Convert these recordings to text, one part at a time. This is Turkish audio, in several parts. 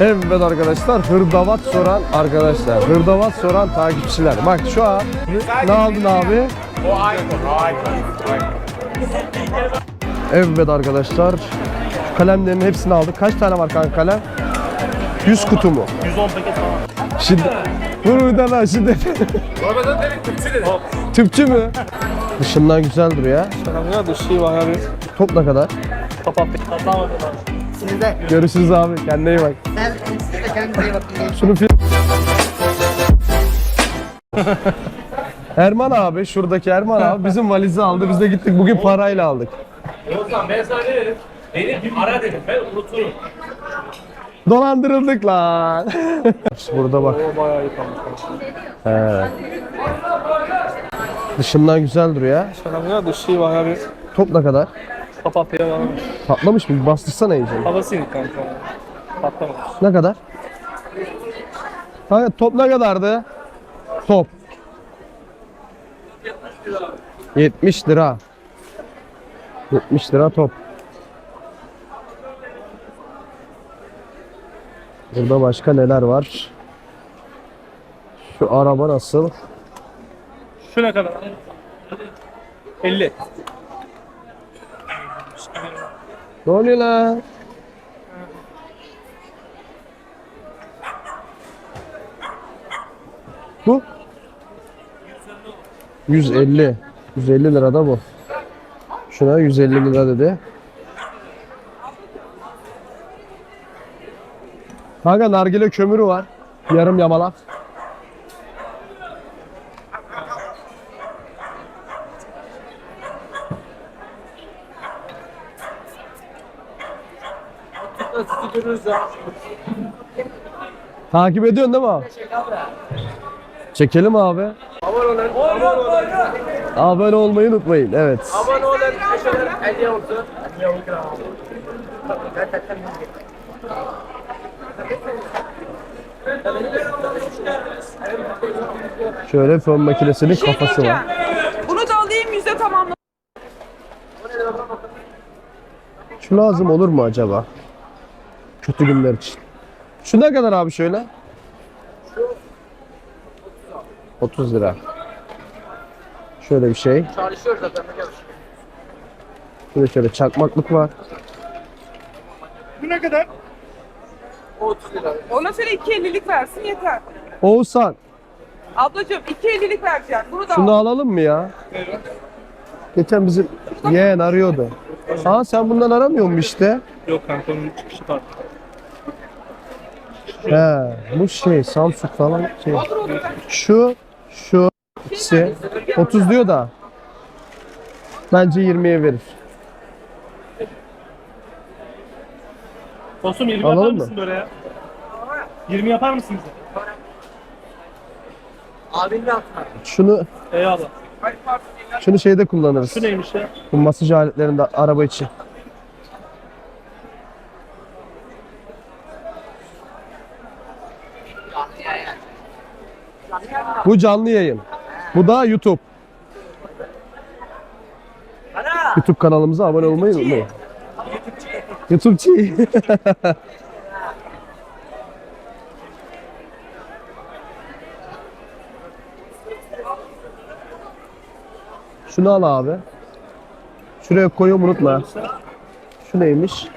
Evet arkadaşlar hırdavat soran arkadaşlar hırdavat soran takipçiler bak şu an ne aldın abi? O iPhone, o iPhone. Evet arkadaşlar kalemlerin hepsini aldık kaç tane var kanka kalem? 100 kutu mu? 110 paket falan. Şimdi vur bir tane daha şimdi dedik dedi. tüpçü mü? Dışından güzel duruyor ya. Selamlar dışı var abi. Top ne kadar? Kapat. Katlamadım Siz de Görüşürüz abi kendine iyi bak. sen siz de kendinize iyi bakın. Şunu film... Erman abi şuradaki Erman abi bizim valizi aldı biz de gittik bugün parayla aldık. Yoksa ben sana ne dedim? Dedim ara dedim ben unuturum. Dolandırıldık lan. Burada bak. O bayağı yıkanmış. He. Dışından güzel duruyor ya. Selamlar dışı var abi. Top ne kadar? Papatya var. Patlamış mı? Bastırsana iyice. Havası indi kanka. Patlamamış. Ne kadar? Kanka top ne kadardı? Top. 70 lira. 70 lira top. Burada başka neler var? Şu araba nasıl? Şu ne kadar? 50. Ne oluyor lan? Bu? 150. 150 lira da bu. Şuna 150 lira dedi. Kanka nargile kömürü var. Yarım yamalak. Sizi görürüz ya. Takip ediyorsun değil mi abi? Çekelim abi. Aman olan, aman olan. Abone olmayı unutmayın. Evet. Aman olan köşeler hediye olsun. Şöyle fön makinesinin şey kafası var. Bunu da alayım yüzde tamamla. Şu lazım olur mu acaba? Kötü günler için. Şu ne kadar abi şöyle? 30 lira. Şöyle bir şey. Çalışıyor zaten. Şöyle şöyle çakmaklık var. Bu ne kadar? 30 lira. Ona söyle 2.50'lik versin yeter. Oğuzhan Ablacığım 2.50'lik vereceğim. Bunu da şunu al. alalım mı ya? Geçen bizim yeğen arıyordu. Aa sen bundan aramıyor musun işte? Yok kanka onun çıkışı farklı. He, bu şey Samsung falan şey. Şu, şu ikisi 30 diyor da bence 20'ye verir. Dostum 20 Alalım yapar mı? mısın böyle ya? 20 yapar mısın bize? Şunu Eyvallah. şunu şeyde kullanırız. Şu neymiş ya? Bu masaj aletlerinde araba için. Bu canlı yayın. Bu da YouTube. YouTube kanalımıza abone olmayı unutmayın. YouTube'ci. Şunu al abi. Şuraya koyuyorum unutma. Şu neymiş?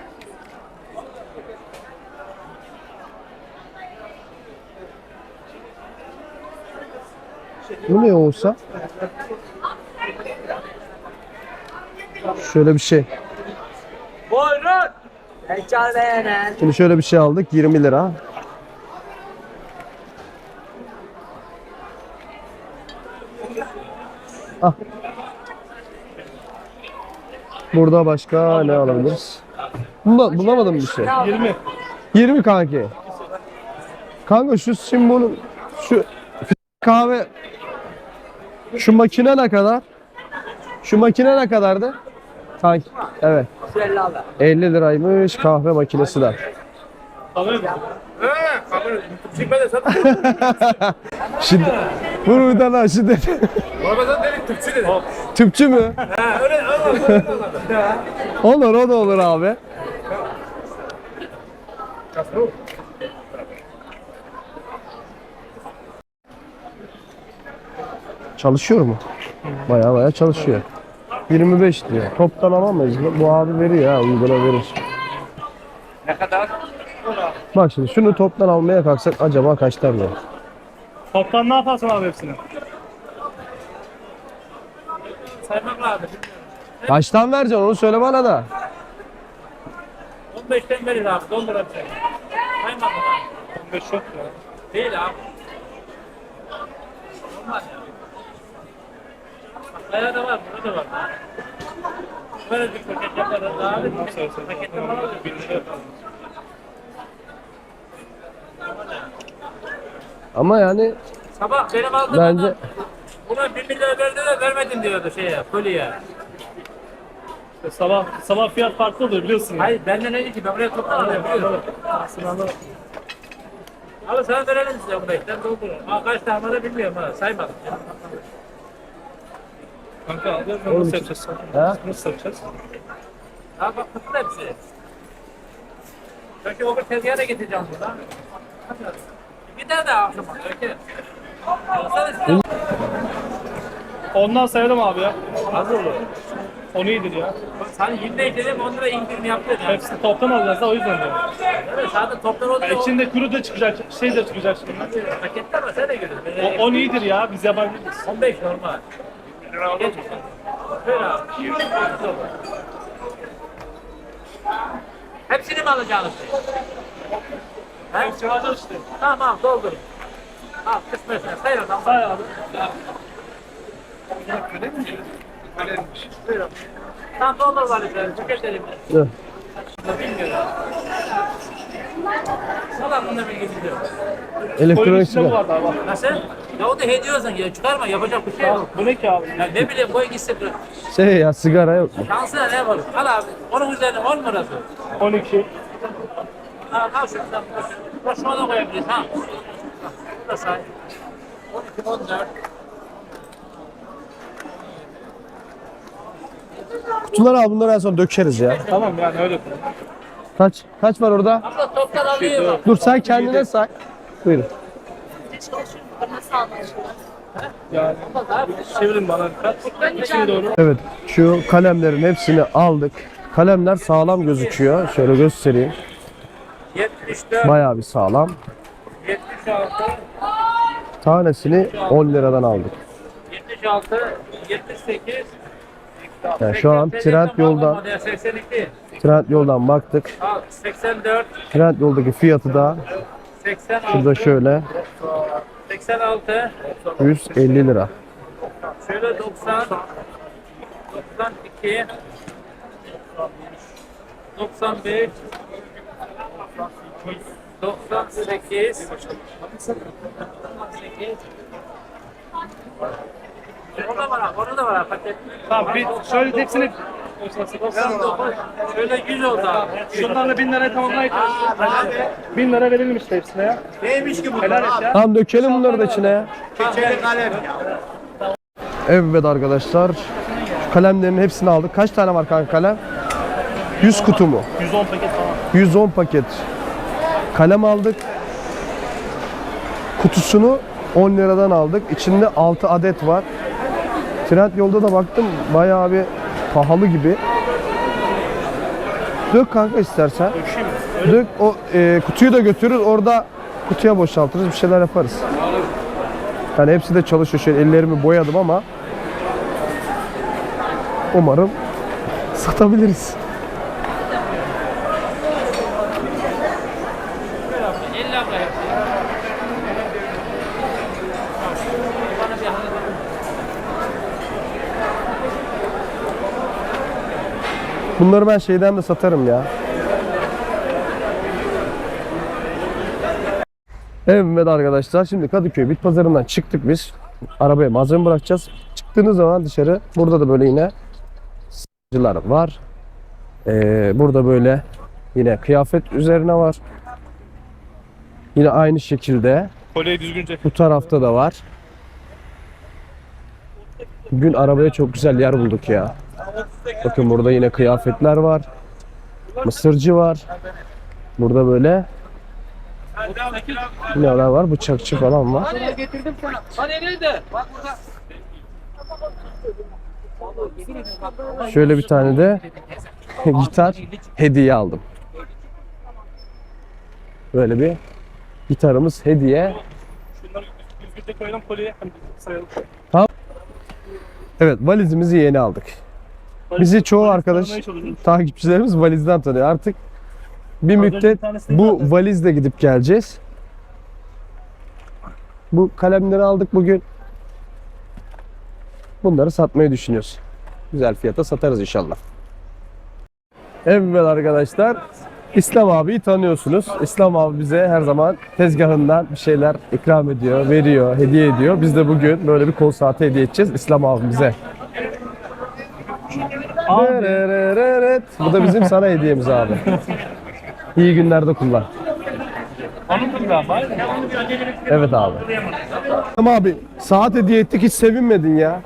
Bu ne olsa? Şöyle bir şey. Şimdi şöyle bir şey aldık 20 lira. Ah. Burada başka ne alabiliriz? Bula, bulamadım bir şey. 20. 20 kanki. Kanka şu simbolün şu kahve şu makine ne kadar? Şu makine ne kadardı? Kanki. Evet. 50 liraymış kahve makinesi de. Şimdi tane daha şimdi. Tüpçü mü? Ha. Olur o da olur abi. Çalışıyor mu? Baya baya çalışıyor. 25 diyor. Toptan alamayız. Bu abi veriyor ha uyguna verir. Ne kadar? Bak şimdi şunu toptan almaya kalksak acaba kaç tane? Toptan ne yaparsın abi hepsini? Saymak lazım. Kaçtan vereceksin onu söyle bana da. 15'ten verir abi. Doldur abi sen. Saymak abi. 15 yok ya. Değil abi. Olmaz ya. Bak, Ayağı da var, burada da var. Böyle bir paket yaparız abi. Paketten. Bin lira yapalım. Ama yani Sabah benim aldığım bence adam buna 1 milyar verdi de vermedim diyordu şeye, kolye. Sabah sabah fiyat farklı olur biliyorsun. Hayır benden ne ki ben buraya toptan alıyorum biliyorum. Abi sana verelim size burayı. Sen doldurun. Ha kaç tane var bilmiyorum ha. Saymadım. Kanka alıyoruz nasıl yapacağız? Ha? Nasıl yapacağız? Ha bak tutun hepsi. Çünkü öbür tezgaha da getireceğim buradan. Bir tane daha akşama. Öykü. Alsana size. Ondan sayalım abi ya. Az olur. Onu iyidir ya. Sana 25 dedim 10 lira indirim yaptın ya. Hepsini toptan alacağız da o yüzden diyorum. Evet zaten toptan Ya oluyor. içinde kuru da çıkacak, şey de çıkacak şimdi. Paketler var sen de görüyorsun. O, 10 iyidir ya, biz yapabiliriz. 15 normal. Geç. Böyle abi. Hepsini mi alacaksınız? He? Hepsini alacağız işte. Tamam doldurun. Al kısmetine sayın adam. Say abi. Buyurun. Tamam doldur var üzerine. Tüketelim. Dur. Bilmiyorum. Salak bunda bilgisi yok. Koyun elektronik içinde sigara. vardı abi? Nasıl? Ya o da hediye olsun ya. Çıkarma yapacak bir şey yok. Bu ne ki abi? Ya ne bileyim koy gitsin. Şey ya sigara yok mu? Şansına ne yapalım? Al abi. Onun üzerine 10 lirası. 12. Al, al şuradan. Boşuna da koyabiliriz ha. Bu da say. 12, 14. Kutuları al bunları en son dökeriz ya. Tamam yani öyle. Kaç? Kaç var orada? Abla toptan alıyor bak. Dur sen kendine say. Buyurun. Yani çevirin bana doğru. Evet şu kalemlerin hepsini aldık. Kalemler sağlam gözüküyor. Şöyle göstereyim. 74, Bayağı bir sağlam. 76, Tanesini 10 liradan aldık. 76, 78. Yani şu an 88, trend yolda. model 82. Trend yoldan baktık. Al 84, Trend yoldaki fiyatı da 86, şurada şöyle 86, 150 lira. şöyle 90, 92, 95, 98, 98. Orada var, abi, orada var abi, paket. Tamam bir şöyle hepsini 99, şöyle 100 oldu abi. Şunlarla 1000 liraya tamamlayın. 1000 lira verelim işte hepsine ya. Neymiş ki bu? Helal et ya. Tamam dökelim bunları da içine ya. Keçeli kalem ya. Evet arkadaşlar. Şu kalemlerin hepsini aldık. Kaç tane var kanka kalem? 100 kutu mu? 110 paket falan. 110 paket kalem aldık. Kutusunu 10 liradan aldık. İçinde 6 adet var. Trend yolda da baktım bayağı bir pahalı gibi. Dök kanka istersen. Dökeyim mi? Dök o e, kutuyu da götürürüz. Orada kutuya boşaltırız. Bir şeyler yaparız. Yani hepsi de çalışıyor. Şöyle ellerimi boyadım ama umarım satabiliriz. 50 abla hepsi. Bana bir halledin. Bunları ben şeyden de satarım ya. Evet arkadaşlar şimdi Kadıköy Bit Pazarı'ndan çıktık biz. Arabaya malzeme bırakacağız. Çıktığınız zaman dışarı burada da böyle yine satıcılar var. Ee, burada böyle yine kıyafet üzerine var. Yine aynı şekilde Kolyeyi düzgünce. bu tarafta da var. Bugün arabaya çok güzel yer bulduk ya. Bakın burada yine kıyafetler var. Mısırcı var. Burada böyle Neler var? Bıçakçı falan var. Hani nerede? Bak burada. Şöyle bir tane de gitar hediye aldım. Böyle bir gitarımız hediye. Hem sayalım. Evet valizimizi yeni aldık. Bizi çoğu arkadaş takipçilerimiz valizden tanıyor. Artık bir müddet bu valizle gidip geleceğiz. Bu kalemleri aldık bugün. Bunları satmayı düşünüyoruz. Güzel fiyata satarız inşallah. Evet arkadaşlar. İslam abiyi tanıyorsunuz. İslam abi bize her zaman tezgahından bir şeyler ikram ediyor, veriyor, hediye ediyor. Biz de bugün böyle bir kol saati hediye edeceğiz İslam abimize. Rırırırırıt. Bu da bizim sana hediyemiz abi. İyi günlerde kullan. Abi? Evet abi. Ama abi saat hediye ettik hiç sevinmedin ya.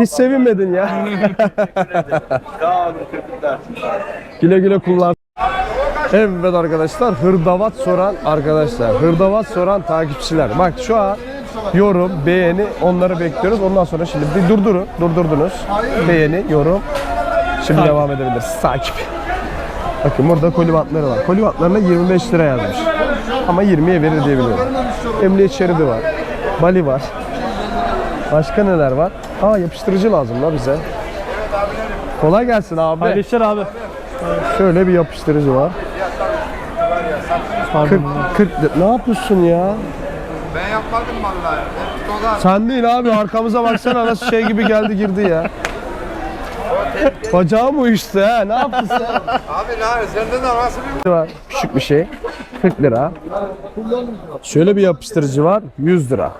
Hiç sevinmedin ya. güle güle kullan. Evet arkadaşlar hırdavat soran arkadaşlar. Hırdavat soran takipçiler. Bak şu an yorum, beğeni onları bekliyoruz. Ondan sonra şimdi bir durdurun. Durdurdunuz. Beğeni, yorum. Şimdi devam edebiliriz. Takip. Bakın burada kolivatları var. Kolivatlarına 25 lira yazmış. Ama 20'ye verir diye biliyorum. Emniyet şeridi var. Bali var. Başka neler var? Aa yapıştırıcı lazım la bize. Kolay gelsin abi. Hayırlı işler abi. Şöyle bir yapıştırıcı var. 40, 40 lira. Ne yapıyorsun ya? Ben yapmadım vallahi. Hep dolar. Sen değil abi arkamıza baksana nasıl şey gibi geldi girdi ya. Bacağım uyuştu ha. Ne yaptın sen? Abi lan sende de nasıl bir var. Küçük bir şey. 40 lira. Şöyle bir yapıştırıcı var. 100 lira.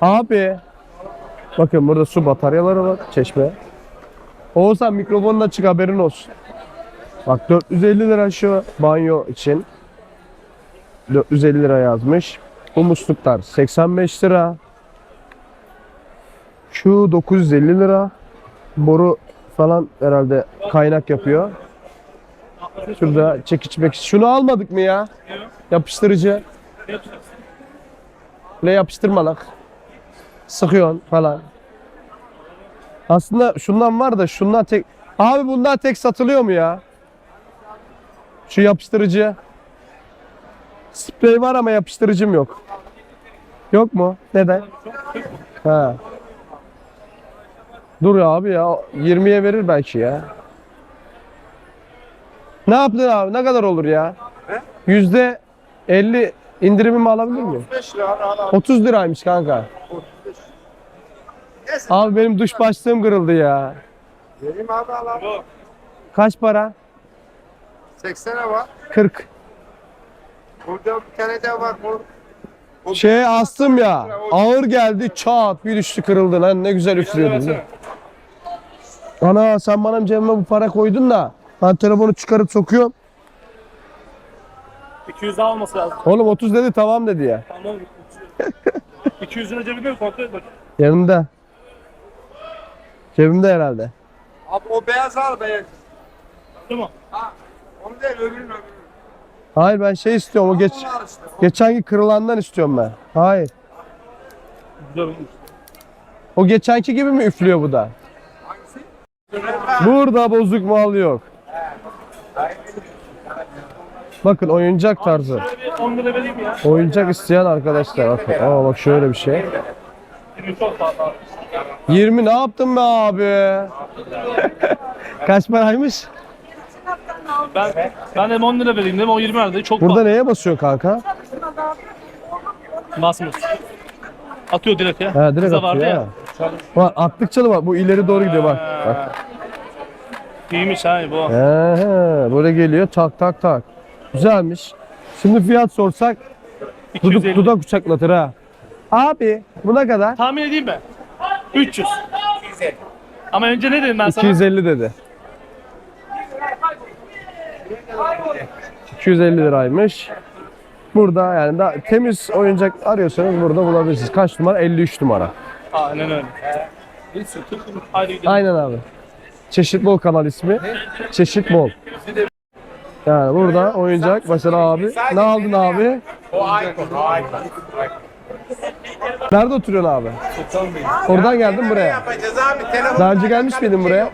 Abi. Bakın burada su bataryaları var. Çeşme. Oğuzhan mikrofonla çık haberin olsun. Bak 450 lira şu banyo için. 450 lira yazmış. Bu musluklar 85 lira. Şu 950 lira boru falan herhalde kaynak yapıyor. Şurada çekiç mekiç. Şunu almadık mı ya? Yapıştırıcı. Ne yapıştırmalık. Sıkıyorsun falan. Aslında şundan var da şundan tek... Abi bundan tek satılıyor mu ya? Şu yapıştırıcı. Sprey var ama yapıştırıcım yok. Yok mu? Neden? Ha. Dur ya abi ya 20'ye verir belki ya. Ne yaptın abi? Ne kadar olur ya? Yüzde 50 indirimimi alabilir miyim? 5 lira al al. 30 liraymış kanka. Abi benim duş başlığım kırıldı ya. Vereyim abi al al. Kaç para? 80'e var. 40. Burada bir tane daha var. Bu. bu Şeye astım ya. Ağır geldi çat bir düştü kırıldı lan ne güzel üflüyordun. Ana sen bana cebime bu para koydun da ben telefonu çıkarıp sokuyorum. 200 daha olması lazım. Oğlum 30 dedi tamam dedi ya. Tamam. 200 lira cebinde mi kontrol et bak. Yanımda. Cebimde herhalde. Abi o beyaz al beyaz. Değil mi? Onu değil öbürünü öbürünü. Hayır ben şey istiyorum o geç geçenki kırılandan istiyorum ben. Hayır. Güzel olmuş. O geçenki gibi mi üflüyor bu da? Hangisi? Burada bozuk mal yok. Bakın oyuncak tarzı. Şöyle bir 10 lira vereyim ya. Oyuncak isteyen arkadaşlar bakın. Aa bak şöyle bir şey. 20 çok fazla. 20 ne yaptın be abi? Kaç paraymış? Ben, ben de 10 lira vereyim dedim. O 20 verdi. Çok Burada neye basıyor kanka? Basmıyor. Atıyor direkt ya. Ha direkt Bize atıyor vardı ya. Bak attıkça da bak bu ileri doğru gidiyor bak. bak. İyiymiş ha bu. He, he, böyle geliyor tak tak tak. Güzelmiş. Şimdi fiyat sorsak duduk, 250. dudak uçaklatır ha. Abi bu ne kadar? Tahmin edeyim mi? 300. Ama önce ne dedim ben sana? 250 dedi. 250 liraymış. Burada yani daha temiz oyuncak arıyorsanız burada bulabilirsiniz. Kaç numara? 53 numara. Aynen öyle. Aynen abi. Çeşit bol kanal ismi. Çeşit bol. Yani burada oyuncak mesela abi. Ne aldın abi? O Aykut, o. Nerede oturuyorsun abi? Oradan geldim buraya. Daha önce gelmiş miydin buraya?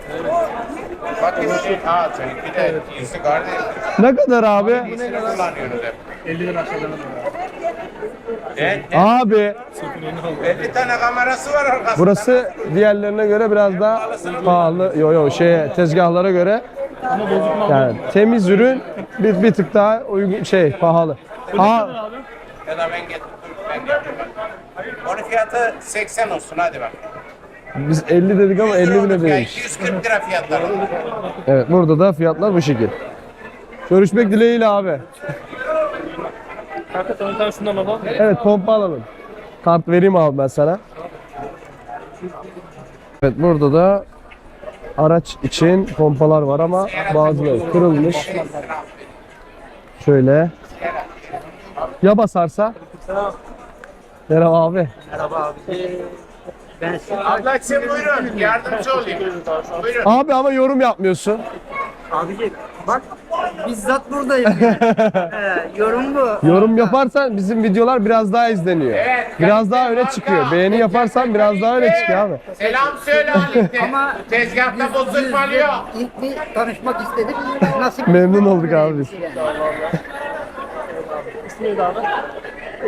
Bakayım şey. Ha seninki de iyisi kardeş. Ne kadar abi? İyisini kullanıyorsunuz hep. 50 lira aşağıdan Evet. Abi 50 tane kamerası var arkasında. burası diğerlerine göre biraz daha pahalı. Yo yo şey tezgahlara göre yani temiz ürün bir, bir tık daha uygun şey pahalı. Ha, Ya da ben getirdim. Ben getirdim. Onun fiyatı 80 olsun hadi bak. Biz 50 dedik ama 50 bile değilmiş. 240 lira fiyatları. Evet burada da fiyatlar bu şekil. Görüşmek dileğiyle abi. Kanka sana tane şundan alalım. Evet pompa alalım. Kart vereyim abi ben sana. Evet burada da araç için pompalar var ama bazıları kırılmış. Şöyle. Ya basarsa? Merhaba abi. Ben Ablacığım buyurun yardımcı olayım. Buyurun. Abi ama yorum yapmıyorsun. abicim bak bizzat buradayım. yani. Ee, yorum bu. Yorum yaparsan bizim videolar biraz daha izleniyor. Biraz daha öne çıkıyor. Beğeni yaparsan biraz daha öne çıkıyor abi. Selam söyle Halik'te. Ama Tezgahta bozuk alıyor. İlk bir tanışmak istedik. Nasip Memnun olduk abi biz.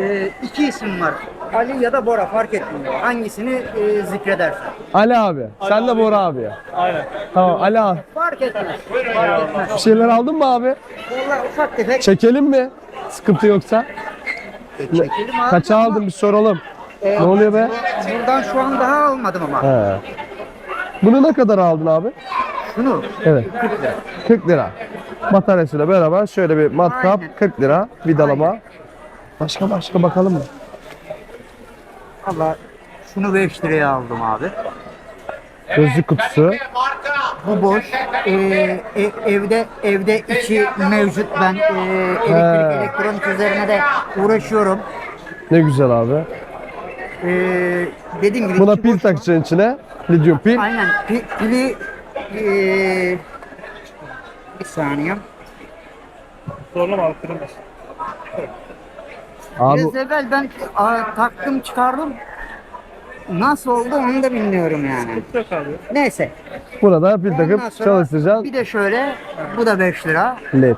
Ee, iki isim var. Ali ya da Bora fark etmiyor. Hangisini e, zikredersen. Ali abi. Sen de Bora abi. Aynen. Tamam Ali abi. Fark etmez. Fark etmez. Bir şeyler aldın mı abi? Vallahi ufak tefek Çekelim mi? Sıkıntı yoksa. çekelim abi. Kaça ama, aldın bir soralım. e, Ne oluyor be? Buradan şu an daha almadım ama. He. Bunu ne kadar aldın abi? Şunu Evet. 40 lira. Bataryasıyla beraber şöyle bir matkap Aynen. 40 lira vidalama. Başka başka bakalım mı? Allah şunu 5 liraya aldım abi. Gözlük kutusu. Bu boş. Ee, e- evde evde içi mevcut. Ben e, elektrik He. elektronik üzerine de uğraşıyorum. Ne güzel abi. Ee, dediğim gibi Buna içi pil boş. takacaksın içine. Lityum pil. Aynen pi- pili ee, bir saniye. Zorlama kırılmaz. Abi Biraz evvel ben a, taktım çıkardım. Nasıl oldu onu da bilmiyorum yani. Neyse. buna da pil Ondan takıp sonra çalıştıracaksın. Bir de şöyle bu da 5 lira. LED.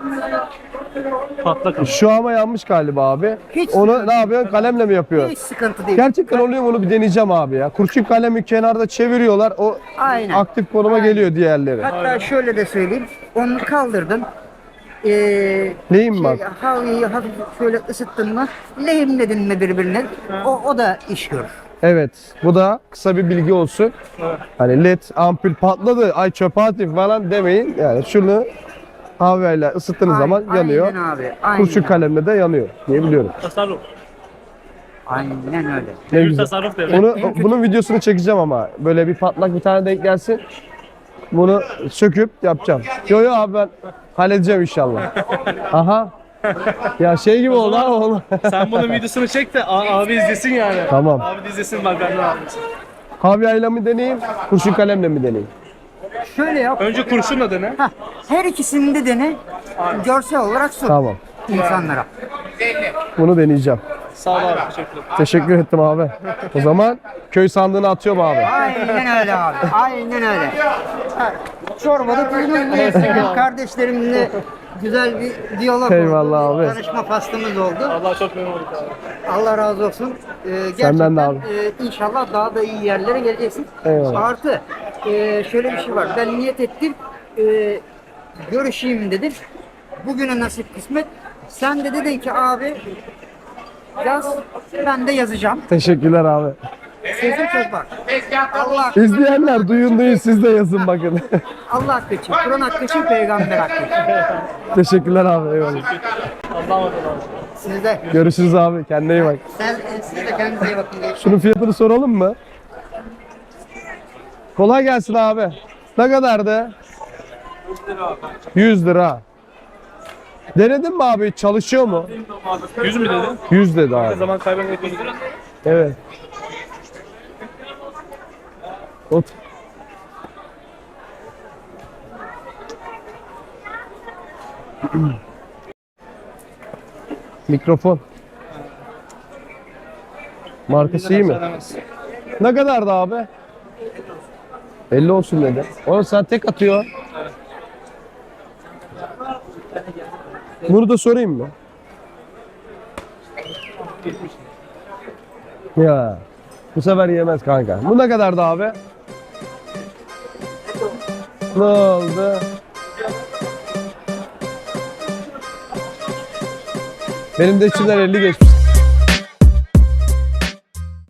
Patlak. Şu ama yanmış galiba abi. Hiç Onu ne yapıyorsun? Kalemle mi yapıyorsun? Hiç sıkıntı değil. Gerçekten oluyor mu onu bir deneyeceğim abi ya. Kurşun kalemi kenarda çeviriyorlar. O Aynen. aktif konuma geliyor diğerleri. Hatta şöyle de söyleyeyim. Onu kaldırdım. Ee, Neyim bak? şey, havayı hafif şöyle ısıttın mı lehimledin mi birbirine o, o da iş görür. Evet. Bu da kısa bir bilgi olsun. Hani led ampul patladı. Ay çöpe atayım falan demeyin. Yani şunu havayla ısıttığınız zaman Aynen yanıyor. abi. Aynen. Kurşun kalemle de yanıyor diye biliyorum. Tasarruf. Aynen öyle. Ne güzel. tasarruf devlet. Onu, bunun videosunu çekeceğim ama böyle bir patlak bir tane denk gelsin. Bunu söküp yapacağım. Yo yo abi ben halledeceğim inşallah. Aha. Ya şey gibi oldu ha oğlum. Sen bunun videosunu çek de a- abi izlesin yani. Tamam. Abi de izlesin bak benden almışsın. Havyayla mı deneyeyim? Kurşun kalemle mi deneyeyim? Şöyle yap. Önce kurşunla dene. Heh, her ikisini de dene. Görsel olarak sun Tamam. insanlara. Bunu deneyeceğim. Sağ ol abi. Teşekkür ederim. Teşekkür ettim abi. O zaman köy sandığını atıyorum abi. Aynen öyle abi. Aynen öyle. Çorbada duydum kardeşlerimle güzel bir diyalog Eyvallah oldu. abi. Tanışma faslımız oldu. Allah çok memnun olduk abi. Allah razı olsun. Ee, gerçekten Senden de abi. e, inşallah daha da iyi yerlere geleceksin. Eyvallah. Artı e, şöyle bir şey var. Ben niyet ettim. e, görüşeyim dedim. Bugüne nasip kısmet. Sen de dedin ki abi yaz ben de yazacağım. Teşekkürler abi. Sözüm söz bak. Allah İzleyenler duyun duyun siz de yazın bakın. Allah hakkı için, Kur'an hakkı için, peygamber hakkı için. Teşekkürler abi. Eyvallah. Siz de, Görüşürüz abi. Kendine iyi bak. sen, siz de kendinize iyi bakın. Şunun fiyatını soralım mı? Kolay gelsin abi. Ne kadardı? 100 lira. Denedin mi abi? Çalışıyor mu? 100 mü dedin? 100 dedi abi. Ne zaman Evet. Ot. Mikrofon. Markası iyi mi? Ne kadardı abi? 50 olsun dedi. Oğlum sen tek atıyor. Bunu da sorayım mı? Ya. Bu sefer yemez kanka. Bu ne kadardı abi? Ne oldu? Benim de içimden 50 geçmiş